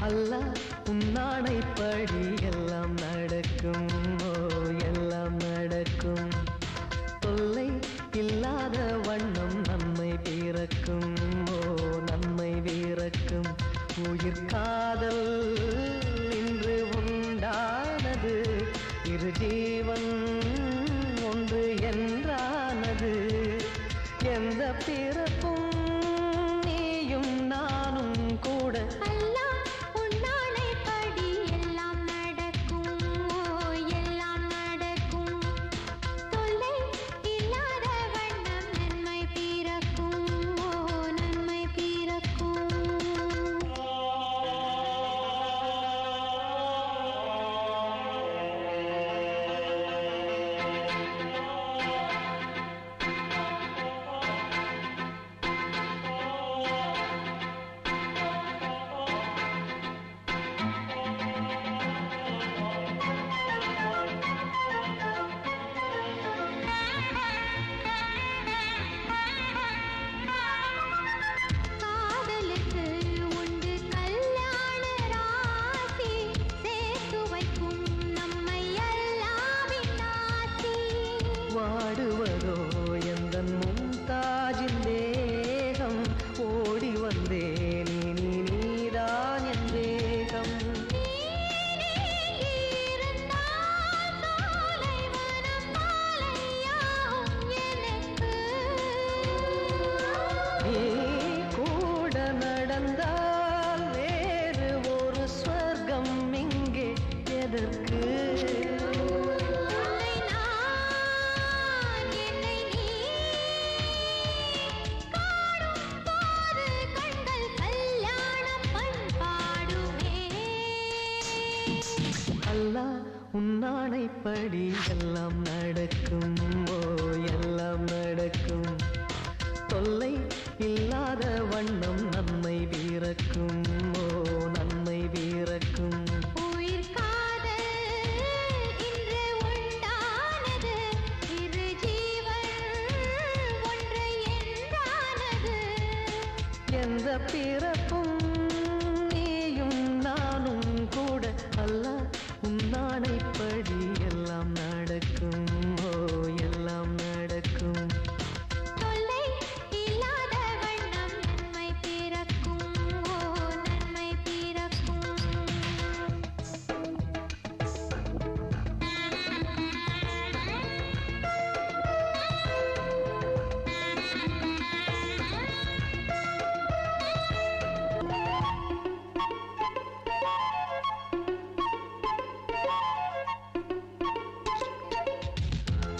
அல்ல உன்னாடை படி எல்லாம் நடக்கும். ஓ எல்லாம் நடக்கும். தொல்லை இல்லாத வண்ணம் நன்மை வீரக்கும் ஓ நன்மை வீரக்கும் உயிர் வாடுவதோ உன்னாணைப்படி எல்லாம் நடக்கும். ஓ எல்லாம் நடக்கும். தொல்லை இல்லாத வண்ணம் நன்மை வீரக்கும். ஓ நன்மை வீரக்கும். எந்த பிறப்பும் நீயும் நானும் கூட அல்ல.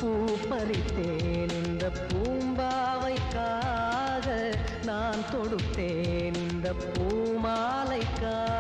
பூ பறித்தேன் இந்த பூம்பாவைக்காக நான் தொடுத்தேன் இந்த பூமாலைக்காக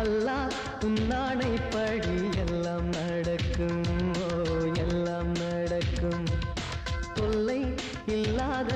அல்லா உன்னாடை படி எல்லாம் நடக்கும். ஓ எல்லாம் நடக்கும். தொல்லை இல்லாத